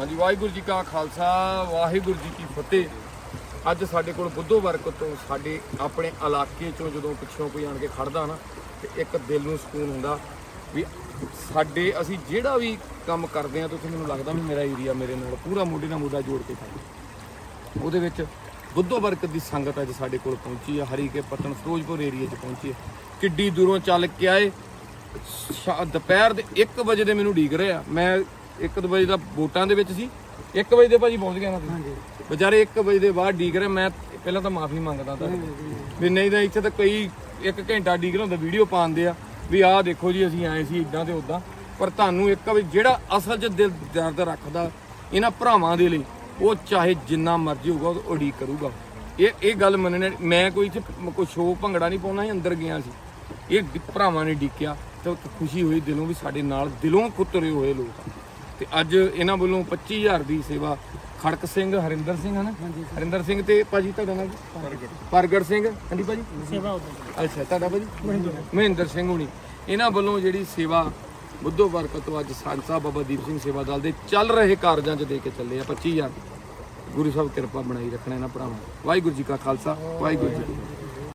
ਹਾਂਜੀ, ਵਾਹਿਗੁਰੂ ਜੀ ਕਾ ਖਾਲਸਾ, ਵਾਹਿਗੁਰੂ ਜੀ ਕੀ ਫਤਿਹ। ਅੱਜ ਸਾਡੇ ਕੋਲ ਬੁੱਧੋ ਵਰਕ ਤੋਂ ਸਾਡੇ ਆਪਣੇ ਇਲਾਕੇ ਚੋਂ ਜਦੋਂ ਪਿੱਛੋਂ ਕੋਈ ਆਣ ਕੇ ਖੜਦਾ ਨਾ, ਤੇ ਇੱਕ ਦਿਲ ਨੂੰ ਸਕੂਨ ਹੁੰਦਾ ਵੀ ਸਾਡੇ, ਅਸੀਂ ਜਿਹੜਾ ਵੀ ਕੰਮ ਕਰਦੇ ਆ ਤੁਸੀਂ ਮੈਨੂੰ ਲੱਗਦਾ ਵੀ ਮੇਰਾ ਏਰੀਆ ਮੇਰੇ ਨਾਲ ਪੂਰਾ ਮੋਢੇ ਨਾਲ ਮੋਢਾ ਜੋੜ ਕੇ ਖੜਾ ਉਹਦੇ ਵਿੱਚ ਬੁੱਧੋ ਵਰਕ ਦੀ ਸੰਗਤ ਅੱਜ ਸਾਡੇ ਕੋਲ ਪਹੁੰਚੀ ਆ, ਹਰੀਕੇ ਪਤਨ ਫਿਰੋਜ਼ਪੁਰ ਏਰੀਆ 'ਚ ਪਹੁੰਚੀ ਹੈ ਕਿੱਡੀ ਦੂਰੋਂ ਚੱਲ ਕੇ ਆਏ। ਸ਼ਾ- ਦੁਪਹਿਰ ਦੇ 1 ਵਜੇ ਦੇ ਮੈਨੂੰ ਢੀਕ ਰਿਹਾ ਮੈਂ 1 ਵਜੇ ਦਾ ਵੋਟਾਂ ਦੇ ਵਿੱਚ ਸੀ 1 ਵਜੇ ਦੇ ਭਾਜੀ ਪਹੁੰਚ ਗਿਆ ਨਾ ਤੁਸੀਂ ਵਿਚਾਰੇ 1 ਵਜੇ ਦੇ ਬਾਅਦ ਢੀਕ ਰਹੇ ਮੈਂ ਪਹਿਲਾਂ ਤਾਂ ਮਾਫੀ ਮੰਗਦਾ ਤਾਂ। ਵੀ ਨਹੀਂ ਤਾਂ ਇੱਥੇ ਤਾਂ ਕਈ 1 ਘੰਟਾ ਢੀਕ ਹੁੰਦਾ ਵੀਡੀਓ ਪਾਉਂਦੇ ਆ ਵੀ ਆਹ ਦੇਖੋ ਜੀ ਅਸੀਂ ਆਏ ਸੀ ਇਦਾਂ ਤੇ ਉਦਾਂ। ਪਰ ਤੁਹਾਨੂੰ ਇੱਕ ਵੀ ਜਿਹੜਾ ਅਸਲ 'ਚ ਦਿਲ ਦਰਦ ਰੱਖਦਾ ਇਹਨਾਂ ਭਰਾਵਾਂ ਦੇ ਲਈ ਉਹ ਚਾਹੇ ਜਿੰਨਾ ਮਰਜ਼ੀ ਹੋਊਗਾ ਉਹ ਉਡੀਕ ਕਰੂਗਾ। ਇਹ ਇਹ ਗੱਲ ਮੰਨਣੇ ਮੈਂ ਕੋਈ ਇੱਥੇ ਕੋਈ ਸ਼ੋਅ ਭੰਗੜਾ ਨਹੀਂ ਪਾਉਣਾ ਸੀ ਅੰਦਰ ਗਿਆ ਸੀ। ਇਹ ਦ- ਭਰਾਵਾਂ ਨੇ ਡੀਕਿਆ ਤੇ ਇੱਕ ਖੁਸ਼ੀ ਹੋਈ ਦਿਲੋਂ ਵੀ ਸਾਡੇ ਨਾਲ ਦਿਲੋਂ ਕੁੱਤਰੇ ਹੋਏ ਲੋਕ। ਤੇ ਅੱਜ ਇਹਨਾਂ ਵੱਲੋਂ 25000 ਦੀ ਸੇਵਾ ਖੜਕ ਸਿੰਘ ਹਰਿੰਦਰ ਸਿੰਘ ਹਨ? ਹਰਿੰਦਰ ਸਿੰਘ ਤੇ ਭਾਜੀ ਤੁਹਾਡਾ ਨਾਮ ਪ੍ਰਗਟ। ਪ੍ਰਗਟ ਸਿੰਘ। ਹਾਂਜੀ ਭਾਜੀ? ਸੇਵਾ ਅੱਛਾ ਤੁਹਾਡਾ ਭਾਜੀ? ਮਹਿੰਦਰ। ਸਿੰਘ ਹੁਣੀ। ਇਹਨਾਂ ਵੱਲੋਂ ਜਿਹੜੀ ਸੇਵਾ ਬੁੱਧੋ ਬਰਕਤ ਤੋਂ ਅੱਜ ਸਾਹਿਬ ਬਾਬਾ ਦੀਪ ਸਿੰਘ ਸੇਵਾ ਦਲ ਦੇ ਚੱਲ ਰਹੇ ਕਾਰਜਾਂ 'ਚ ਦੇ ਕੇ ਚੱਲੇ ਆ 25000 ਗੁਰੂ ਸਾਹਿਬ ਕਿਰਪਾ ਬਣਾਈ ਰੱਖਣਾ ਇਹਨਾਂ ਭਰਾਵਾਂ ਵਾਹਿਗੁਰੂ ਜੀ ਕਾ ਖਾਲਸਾ ਵਾਹਿਗੁਰੂ ਜੀ ਕੀ ਫਤਿਹ।